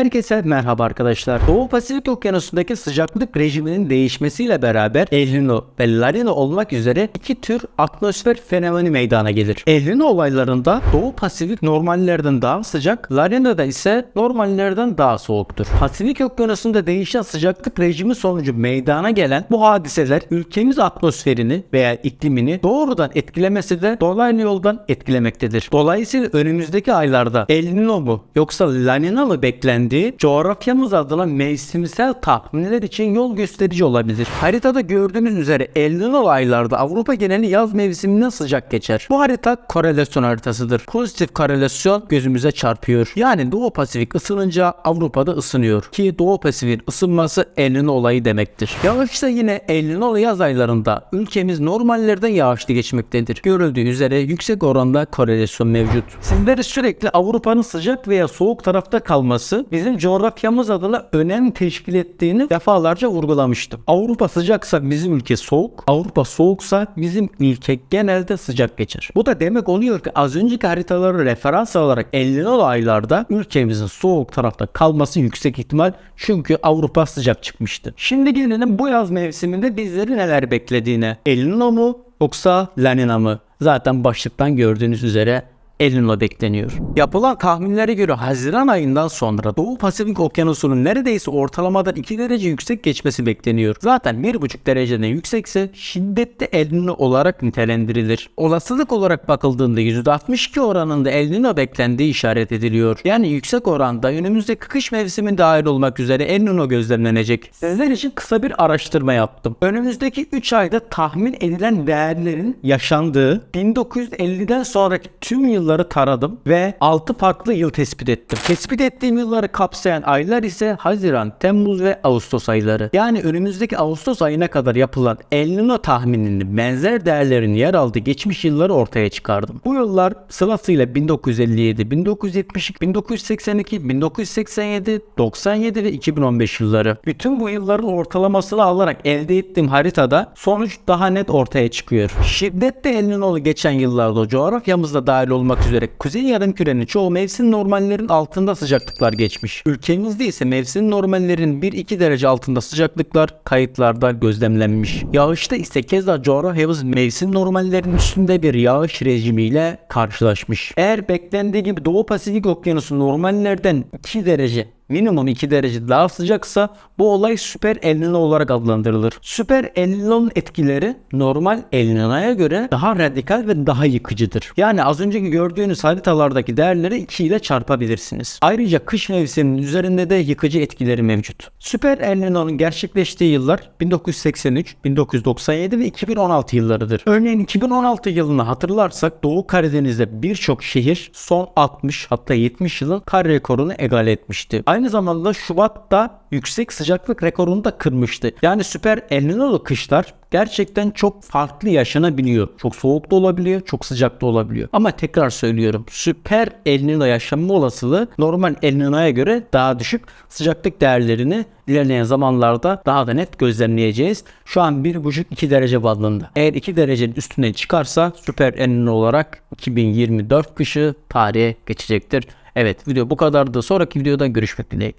Herkese merhaba arkadaşlar. Doğu Pasifik Okyanusu'ndaki sıcaklık rejiminin değişmesiyle beraber El Niño ve La Niña olmak üzere iki tür atmosfer fenomeni meydana gelir. El Niño olaylarında Doğu Pasifik normallerden daha sıcak, La Niña'da ise normallerden daha soğuktur. Pasifik Okyanusu'nda değişen sıcaklık rejimi sonucu meydana gelen bu hadiseler ülkemiz atmosferini veya iklimini doğrudan etkilemesi de dolaylı yoldan etkilemektedir. Dolayısıyla önümüzdeki aylarda El Niño mu yoksa La Niña mı beklendiği coğrafyamız adına mevsimsel tahminler için yol gösterici olabilir. Haritada gördüğünüz üzere El Niño aylarda Avrupa geneli yaz mevsiminden sıcak geçer. Bu harita korelasyon haritasıdır. Pozitif korelasyon gözümüze çarpıyor. Yani Doğu Pasifik ısınınca Avrupa'da ısınıyor. Ki Doğu Pasifik ısınması El Niño olayı demektir. Yağış da yine El Niño yaz aylarında ülkemiz normallerden yağışlı geçmektedir. Görüldüğü üzere yüksek oranda korelasyon mevcut. Sizleri sürekli Avrupa'nın sıcak veya soğuk tarafta kalması bizim coğrafyamız adına önem teşkil ettiğini defalarca vurgulamıştım. Avrupa sıcaksa bizim ülke soğuk, Avrupa soğuksa bizim ülke genelde sıcak geçer. Bu da demek oluyor ki az önceki haritaları referans alarak 50 aylarda ülkemizin soğuk tarafta kalması yüksek ihtimal çünkü Avrupa sıcak çıkmıştı. Şimdi gelelim bu yaz mevsiminde bizleri neler beklediğine. El Niño mu yoksa La Niña mı? Zaten başlıktan gördüğünüz üzere El Niño bekleniyor. Yapılan tahminlere göre Haziran ayından sonra Doğu Pasifik Okyanusu'nun neredeyse ortalamadan 2 derece yüksek geçmesi bekleniyor. Zaten 1,5 dereceden yüksekse şiddetli El olarak nitelendirilir. Olasılık olarak bakıldığında %62 oranında El beklendiği işaret ediliyor. Yani yüksek oranda önümüzdeki kış mevsimi dahil olmak üzere El Niño gözlemlenecek. Sizler için kısa bir araştırma yaptım. Önümüzdeki 3 ayda tahmin edilen değerlerin yaşandığı 1950'den sonraki tüm yılları taradım ve 6 farklı yıl tespit ettim. Tespit ettiğim yılları kapsayan aylar ise Haziran, Temmuz ve Ağustos ayları. Yani önümüzdeki Ağustos ayına kadar yapılan El Niño tahmininin benzer değerlerin yer aldığı geçmiş yılları ortaya çıkardım. Bu yıllar sırasıyla 1957, 1972, 1982, 1987, 97 ve 2015 yılları. Bütün bu yılların ortalamasını alarak elde ettiğim haritada sonuç daha net ortaya çıkıyor. Şiddetli El Niño'lu geçen yıllarda coğrafyamızda dahil olmak üzere Kuzey Yarımküre'nin çoğu mevsim normallerin altında sıcaklıklar geçmiş. Ülkemizde ise mevsim normallerin 1-2 derece altında sıcaklıklar kayıtlarda gözlemlenmiş. Yağışta ise keza coğrafyamız mevsim normallerin üstünde bir yağış rejimiyle karşılaşmış. Eğer beklendiği gibi Doğu Pasifik Okyanusu normallerden 2 derece minimum 2 derece daha sıcaksa bu olay süper El Niño olarak adlandırılır. Süper El Niño'nun etkileri normal El Niño'ya göre daha radikal ve daha yıkıcıdır. Yani az önceki gördüğünüz haritalardaki değerleri 2 ile çarpabilirsiniz. Ayrıca kış mevsiminin üzerinde de yıkıcı etkileri mevcut. Süper El Niño'nun gerçekleştiği yıllar 1983, 1997 ve 2016 yıllarıdır. Örneğin 2016 yılını hatırlarsak Doğu Karadeniz'de birçok şehir son 60 hatta 70 yılın kar rekorunu egal etmişti. Aynı zamanda Şubat'ta yüksek sıcaklık rekorunu da kırmıştı. Yani süper El Niño'lu kışlar gerçekten çok farklı yaşanabiliyor. Çok soğuk da olabiliyor, çok sıcak da olabiliyor. Ama tekrar söylüyorum. Süper El Niño yaşanma olasılığı normal El Niño'ya göre daha düşük. Sıcaklık değerlerini ilerleyen zamanlarda daha da net gözlemleyeceğiz. Şu an 1,5-2 derece bandında. Eğer 2 derecenin üstüne çıkarsa süper El Niño olarak 2024 kışı tarihe geçecektir. Evet video bu kadardı. Sonraki videoda görüşmek dileğiyle.